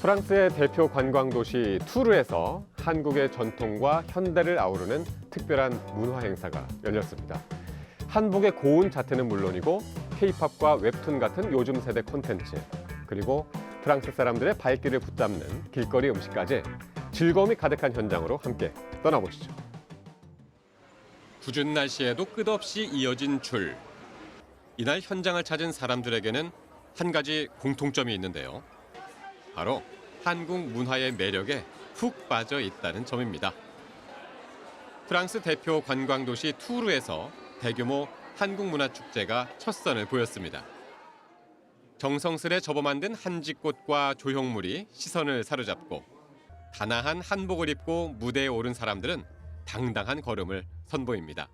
프랑스의 대표 관광 도시 투르에서 한국의 전통과 현대를 아우르는 특별한 문화 행사가 열렸습니다. 한복의 고운 자태는 물론이고 케이팝과 웹툰 같은 요즘 세대 콘텐츠 그리고 프랑스 사람들의 발길을 붙잡는 길거리 음식까지 즐거움이 가득한 현장으로 함께 떠나보시죠. 궂은 날씨에도 끝없이 이어진 줄. 이날 현장을 찾은 사람들에게는 한 가지 공통점이 있는데요. 바로 한국 문화의 매력에 푹 빠져 있다는 점입니다. 프랑스 대표 관광 도시 투르에서 대규모 한국 문화 축제가 첫 선을 보였습니다. 정성스레 접어 만든 한지꽃과 조형물이 시선을 사로잡고 단아한 한복을 입고 무대에 오른 사람들은 당당한 걸음을 선보입니다.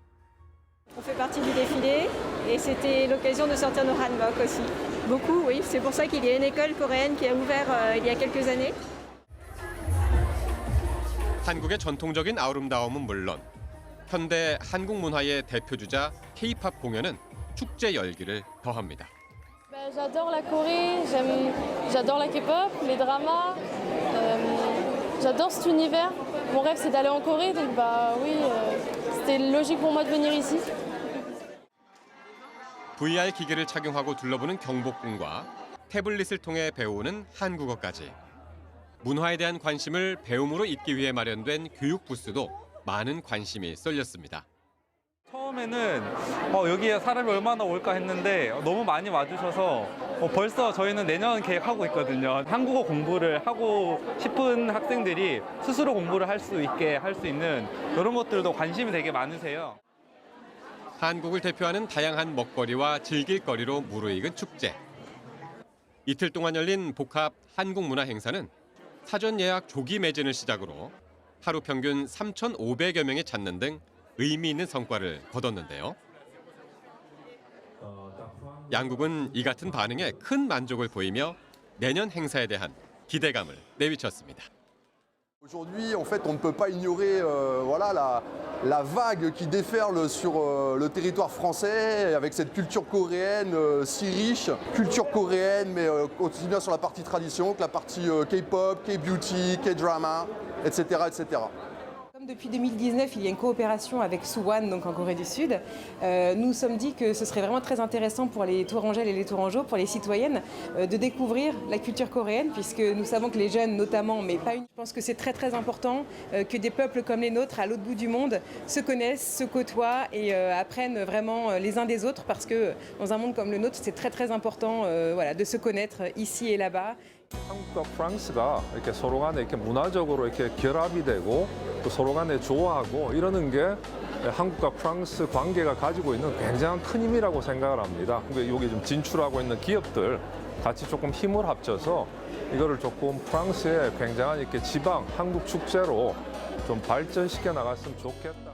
On fait partie du défilé et c'était l'occasion de sortir nos hanbok aussi. Beaucoup, oui. C'est pour ça qu'il y a une école coréenne qui a ouvert euh, il y a quelques années. 한국의 전통적인 아름다움은 물론 현대 한국 문화의 대표주자 K-팝 공연은 축제 열기를 더합니다. Bah, j'adore la Corée, j'aime, j'adore la K-pop, les dramas, euh, j'adore cet univers. Mon rêve c'est d'aller en Corée, donc bah oui, euh, c'était logique pour moi de venir ici. VR 기기를 착용하고 둘러보는 경복궁과 태블릿을 통해 배우는 한국어까지 문화에 대한 관심을 배움으로 잇기 위해 마련된 교육 부스도 많은 관심이 쏠렸습니다. 처음에는 어, 여기에 사람이 얼마나 올까 했는데 너무 많이 와주셔서 어, 벌써 저희는 내년 계획하고 있거든요. 한국어 공부를 하고 싶은 학생들이 스스로 공부를 할 수 있게 할 수 있는 이런 것들도 관심이 되게 많으세요. 한국을 대표하는 다양한 먹거리와 즐길거리로 무르익은 축제. 이틀 동안 열린 복합 한국 문화 행사는 사전 예약 조기 매진을 시작으로 하루 평균 3,500여 명이 찾는 등 의미 있는 성과를 거뒀는데요. 양국은 이 같은 반응에 큰 만족을 보이며 내년 행사에 대한 기대감을 내비쳤습니다. Aujourd'hui, en fait, on ne peut pas ignorer euh, voilà, la, la vague qui déferle sur euh, le territoire français avec cette culture coréenne euh, si riche. Culture coréenne, mais euh, aussi bien sur la partie tradition que la partie euh, K-pop, K-beauty, K-drama, etc., etc. Depuis 2019, il y a une coopération avec Suwon, donc en Corée du Sud, euh, nous nous sommes dit que ce serait vraiment très intéressant pour les Tourangelles et les Tourangeaux, pour les citoyennes, euh, de découvrir la culture coréenne, puisque nous savons que les jeunes notamment, mais pas une. Je pense que c'est très très important euh, que des peuples comme les nôtres, à l'autre bout du monde, se connaissent, se côtoient et apprennent vraiment les uns des autres, parce que dans un monde comme le nôtre, c'est très très important de se connaître ici et là-bas. 한국과 프랑스가 이렇게 서로 간에 이렇게 문화적으로 이렇게 결합이 되고 또 서로 간에 좋아하고 이러는 게 한국과 프랑스 관계가 가지고 있는 굉장한 큰 힘이라고 생각을 합니다. 여기 좀 진출하고 있는 기업들 같이 조금 힘을 합쳐서 이거를 조금 프랑스의 굉장한 이렇게 지방 한국 축제로 좀 발전시켜 나갔으면 좋겠다.